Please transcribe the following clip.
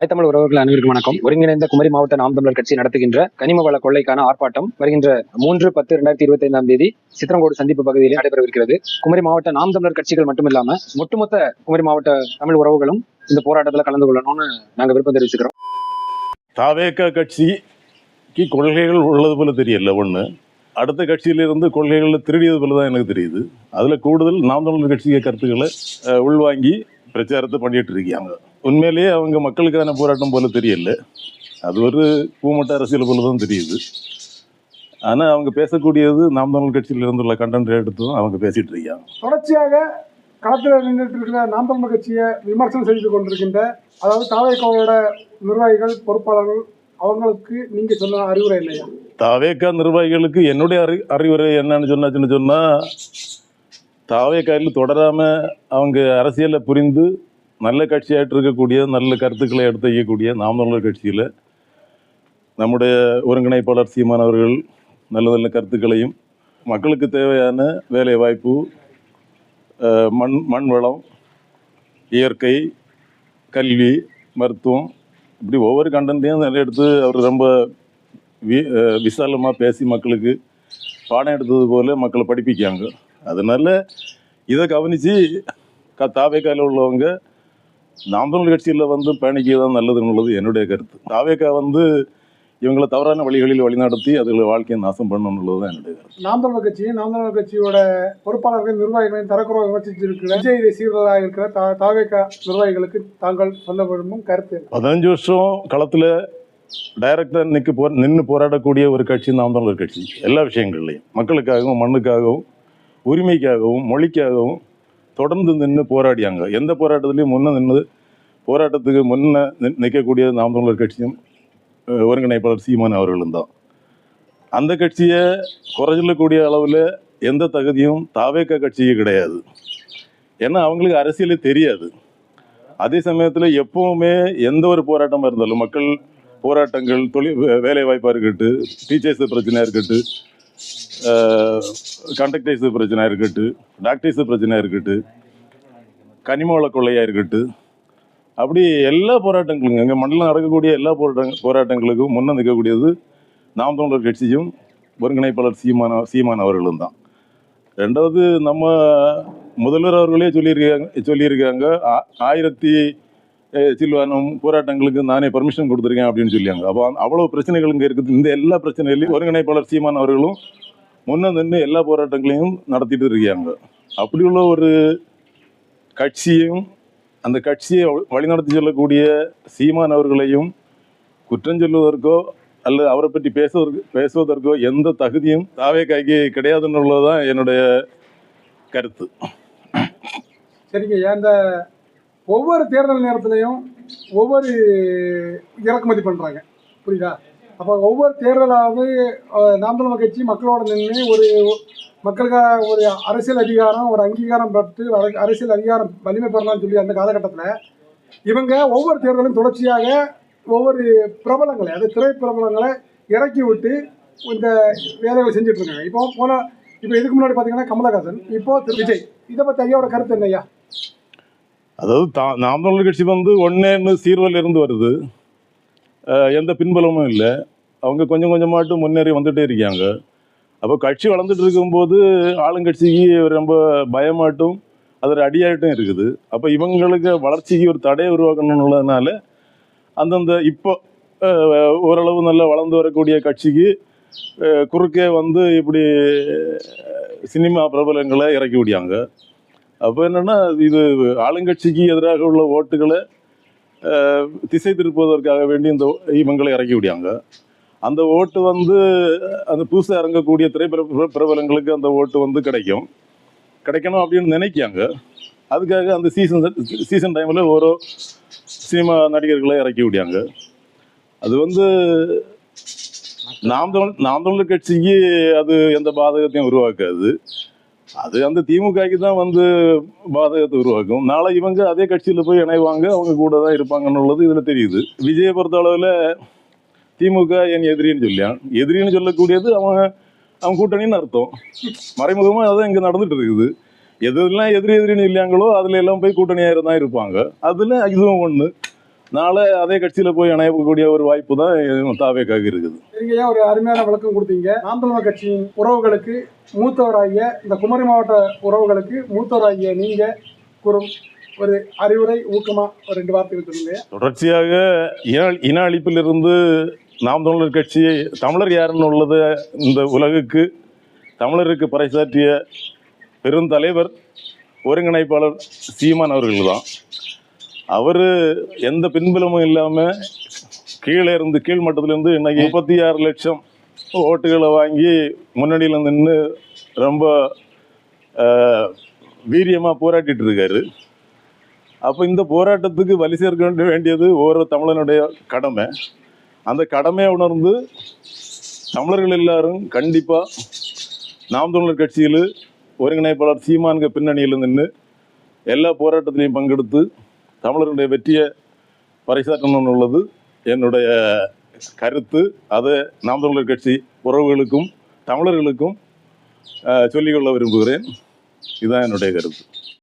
தாய் தமிழ் உறவுகள் அனைவருக்கும் வணக்கம். ஒருங்கிணைந்த குமரி மாவட்ட நாம் தமிழர் கட்சி நடத்துகின்ற கனிம வள கொள்ளைக்கான ஆர்ப்பாட்டம் வருகின்ற மூன்று பத்து இரண்டாயிரத்தி இருபத்தி ஐந்தாம் தேதி சித்திரங்கோடு சந்திப்பு பகுதியில் நடைபெறவிருக்கிறது. குமரி மாவட்ட நாம் தமிழர் கட்சிகள் மட்டுமில்லாம ஒட்டுமொத்த குமரி மாவட்ட தமிழ் உறவுகளும் இந்த போராட்டத்தில் கலந்து கொள்ளணும்னு நாங்க விருப்பம் தெரிவிச்சுக்கிறோம். தாவேக கட்சிக்கு கொள்கைகள் உள்ளது போல தெரியல ஒன்று அடுத்த கட்சியிலிருந்து கொள்கைகளில் திருடியது போல தான் எனக்கு தெரியுது. அதில் கூடுதல் நாம் தமிழர் கட்சிய கருத்துக்களை உள்வாங்கி பிரச்சாரத்தை பண்ணிட்டு இருக்காங்க உண்மையிலேயே அவங்க மக்களுக்கான போராட்டம் போல தெரியல. அது ஒரு பூமட்ட அரசியல் போல தான் தெரியுது. ஆனால் அவங்க பேசக்கூடியது நாம் தமிழர் கட்சியில இருந்துள்ள கண்டென்ட் எடுத்து தான் அவங்க பேசிட்டு இருக்காங்க. தொடர்ச்சியாக களத்தில் நின்றுட்டு இருக்கிற நாம் தமிழர் கட்சியை விமர்சனம் செய்து கொண்டிருக்கின்ற அதாவது தாவேக்காவோட நிர்வாகிகள் பொறுப்பாளர்கள் அவங்களுக்கு நீங்க சொன்ன அறிவுரை இல்லையா? தாவேக்கா நிர்வாகிகளுக்கு என்னுடைய அறி அறிவுரை என்னன்னு சொன்னாச்சுன்னு சொன்னால் தாவேக்காயில் தொடராமல் அவங்க அரசியலை புரிந்து நல்ல கட்சியாയിട്ട് இருக்கக்கூடிய நல்ல கருத்துக்களை எடுத்து வைக்கக்கூடிய நாம் தமிழர் கட்சியில் நம்முடைய ஒருங்கிணைப்பாளர் சீமான் அவர்கள் நல்ல நல்ல கருத்துக்களையும் மக்களுக்கு தேவையான வேலை வாய்ப்பு மண் மண் வளம் இயற்கை கல்வி மருத்துவம் இப்படி ஒவ்வொரு கண்டென்ட்டையும் நிறைய எடுத்து அவர் ரொம்ப வி விசாலமாக பேசி மக்களுக்கு பாடம் எடுத்தது போல மக்களை படிப்பிக்காங்க அதனால் இதை கவனித்து க தாவைக்காயில் உள்ளவங்க நாம் தமிழ் கட்சியில் வந்து பயணிக்க தான் நல்லதுன்னுள்ளது என்னுடைய கருத்து. தாவேக்கா வந்து இவங்களை தவறான வழிகளில் வழிநடத்தி அதுகளை வாழ்க்கையை நாசம் பண்ணணுன்னுள்ளது தான் என்னுடைய கருத்து. நாம் தமிழர் கட்சியும் நாம் தமிழர் கட்சியோட பொறுப்பாளர்கள் நிர்வாகிகளையும் தரக்குறை விமர்சிச்சிருக்கிற விஜய் ரசிகர்களாக இருக்கிற தா தாவேக்கா நிர்வாகிகளுக்கு தாங்கள் சொல்ல விரும்பும் கருத்து? பதினஞ்சு வருஷம் களத்தில் டைரக்டாக நிற்க போ நின்று போராடக்கூடிய ஒரு கட்சி நாம் தமிழர் கட்சி. எல்லா விஷயங்கள்லையும். மக்களுக்காகவும் மண்ணுக்காகவும் உரிமைக்காகவும் மொழிக்காகவும் தொடர்ந்து நின்று போராடியாங்க. எந்த போராட்டத்திலையும் முன்னே நின்று போராட்டத்துக்கு முன்னே நி- நிற்கக்கூடிய நாம் தமிழர் கட்சியும் ஒருங்கிணைப்பாளர் சீமான் அவர்களும் தான். அந்த கட்சியை குறைஞ்சக்கூடிய அளவில் எந்த தகுதியும் தாவேக்க கட்சிக்கு கிடையாது. ஏன்னா அவங்களுக்கு அரசியலே தெரியாது. அதே சமயத்தில் எப்பவுமே எந்த ஒரு போராட்டமாக இருந்தாலும் மக்கள் போராட்டங்கள் தொழில் வே- வேலை இருக்கட்டும் டீச்சர்ஸ் பிரச்சனையாக இருக்கட்டும் கண்டக்டர்ஸ் பிரச்சனையாக இருக்கட்டும் டாக்டர்ஸு பிரச்சனையாக இருக்கட்டும் கனிமவள கொள்ளையாக இருக்கட்டும் அப்படி எல்லா போராட்டங்களுக்கும் எங்கள் மண்டலம் நடக்கக்கூடிய எல்லா போராட்ட போராட்டங்களுக்கும் முன்ன நிற்கக்கூடியது நாம் தமிழர் கட்சியும் ஒருங்கிணைப்பாளர் சீமான சீமான் அவர்களும் தான். ரெண்டாவது நம்ம முதல்வர் அவர்களே சொல்லியிருக்காங்க சொல்லியிருக்காங்க ஆ- ஆயிரத்தி சில்வானம் போராட்டங்களுக்கு நானே பர்மிஷன் கொடுத்துருக்கேன் அப்படின்னு சொல்லியாங்க. அப்போ அவ்வளோ பிரச்சனைகள் இங்கே இருக்குது. இந்த எல்லா பிரச்சனைகளையும் ஒருங்கிணைப்பாளர் சீமான் அவர்களும் முன்ன நின்று எல்லா போராட்டங்களையும் நடத்திட்டு இருக்காங்க அப்படி உள்ள ஒரு கட்சியும் அந்த கட்சியை வழிநடத்தி செல்லக்கூடிய சீமான் அவர்களையும் குற்றம் சொல்லுவதற்கோ அல்லது அவரை பற்றி பேசுவதற்கு பேசுவதற்கோ எந்த தகுதியும் தாவே கிடையாதுன்னு கிடையாதுன்னுள்ளதுதான் என்னுடைய கருத்து. சரிங்க அந்த ஒவ்வொரு தேர்தல் நேரத்துலையும் ஒவ்வொரு இறக்குமதி பண்ணுறாங்க புரியுதா? அப்போ ஒவ்வொரு தேர்தலாவது அஹ், நாம் கட்சி மக்களோட நின்று ஒரு மக்களுக்காக ஒரு அரசியல் அதிகாரம் ஒரு அங்கீகாரம் பெற்று அர- அரசியல் அதிகாரம் வலிமை பெறலாம்னு சொல்லி அந்த காலகட்டத்தில் இவங்க ஒவ்வொரு தேர்தலும் தொடர்ச்சியாக ஒவ்வொரு பிரபலங்களை அது திரைப்பிரபலங்களை இறக்கி விட்டு இந்த வேலைகள் செஞ்சுட்ருக்காங்க இப்போ போன இப்போ இதுக்கு முன்னாடி பார்த்தீங்கன்னா கமலஹாசன் இப்போ திரு விஜய். இதை பற்றி ஐயாவோட கருத்து என்னய்யா அதாவது தா நாம் தமிழர் கட்சி வந்து ஒன்னேன்னு சீர்வல் இருந்து வருது. எந்த பின்பலமும் இல்லை. அவங்க கொஞ்சம் கொஞ்சமாட்டு முன்னேறி வந்துகிட்டே இருக்காங்க. அப்போ கட்சி வளர்ந்துட்டு இருக்கும்போது ஆளுங்கட்சிக்கு ரொம்ப பயமாட்டும் அது ஒரு இருக்குது. அப்போ இவங்களுக்கு வளர்ச்சிக்கு ஒரு தடையை உருவாக்கணும்னுள்ளதுனால அந்தந்த இப்போ ஓரளவு நல்லா வளர்ந்து வரக்கூடிய கட்சிக்கு குறுக்கே வந்து இப்படி சினிமா பிரபலங்களை இறக்கி விடியாங்க அப்போ என்னென்னா இது ஆளுங்கட்சிக்கு எதிராக உள்ள ஓட்டுகளை திசை திருப்புவதற்காக வேண்டி இந்த இவங்களை இறக்கி விடியாங்க அந்த ஓட்டு வந்து அந்த புதுசாக இறங்கக்கூடிய திரைப்பிர பிரபலங்களுக்கு அந்த ஓட்டு வந்து கிடைக்கும். கிடைக்கணும் அப்படின்னு நினைக்காங்க அதுக்காக அந்த சீசன் சீசன் டைமில் ஓரோ சினிமா நடிகர்களை இறக்கி விடியாங்க அது வந்து நாம் தமிழ் நாம் தமிழர் கட்சிக்கு அது எந்த பாதகத்தையும் உருவாக்காது. அது அந்த திமுகக்கு தான் வந்து பாதகத்தை உருவாக்கும். நாளை இவங்க அதே கட்சியில் போய் இணைவாங்க அவங்க கூட தான் இருப்பாங்கன்னுள்ளது இதில் தெரியுது. விஜயை பொறுத்த அளவில் திமுக என் எதிரின்னு சொல்லியான் எதிரின்னு சொல்லக்கூடியது அவன் அவன் கூட்டணின்னு அர்த்தம். மறைமுகமாக அதான் இங்கே நடந்துட்டு இருக்குது. எதெல்லாம் எதிரி எதிரின்னு இல்லையாங்களோ அதில் எல்லாம் போய் கூட்டணியாக தான் இருப்பாங்க. அதில் இதுவும் ஒன்று நாளை அதே கட்சியில போய் இணையக்கூடிய ஒரு வாய்ப்பு தான் தாவேக்காக இருக்குது. சரிங்க ஐயா ஒரு அருமையான விளக்கம் கொடுத்தீங்க. நாம் தமிழர் கட்சியின் உறவுகளுக்கு மூத்தவராகிய இந்த குமரி மாவட்ட உறவுகளுக்கு மூத்தவராகிய நீங்க கூறும் ஒரு அறிவுரை ஊக்கமா ஒரு ரெண்டு வார்த்தைகள் சொல்லுங்க. தொடர்ச்சியாக இன இன அழிப்பிலிருந்து நாம் தமிழர் கட்சி தமிழர் யாருன்னு உள்ளது இந்த உலகுக்கு தமிழருக்கு பறைசாற்றிய பெருந்தலைவர் ஒருங்கிணைப்பாளர் சீமான் அவர்கள் தான் அவர் எந்த பின்புலமும் இல்லாமல் கீழே இருந்து கீழ் மட்டத்திலேருந்து இன்னைக்கு முப்பத்தி ஆறு லட்சம் ஓட்டுகளை வாங்கி முன்னணியில் நின்று ரொம்ப வீரியமாக போராட்டிட்டு இருக்காரு. அப்போ இந்த போராட்டத்துக்கு வலி சேர்க்க வேண்டிய- வேண்டியது ஒவ்வொரு தமிழனுடைய கடமை. அந்த கடமையை உணர்ந்து தமிழர்கள் எல்லாரும் கண்டிப்பாக நாம் தமிழர் கட்சியில் ஒருங்கிணைப்பாளர் சீமான்க பின்னணியில் நின்று எல்லா போராட்டத்திலையும் பங்கெடுத்து தமிழருடைய வெற்றியை பறைசாற்றணும்னு உள்ளது. என்னுடைய கருத்து அதை நாம் தமிழர் கட்சி உறவுகளுக்கும் தமிழர்களுக்கும் சொல்லிக்கொள்ள விரும்புகிறேன். இதுதான் என்னுடைய கருத்து.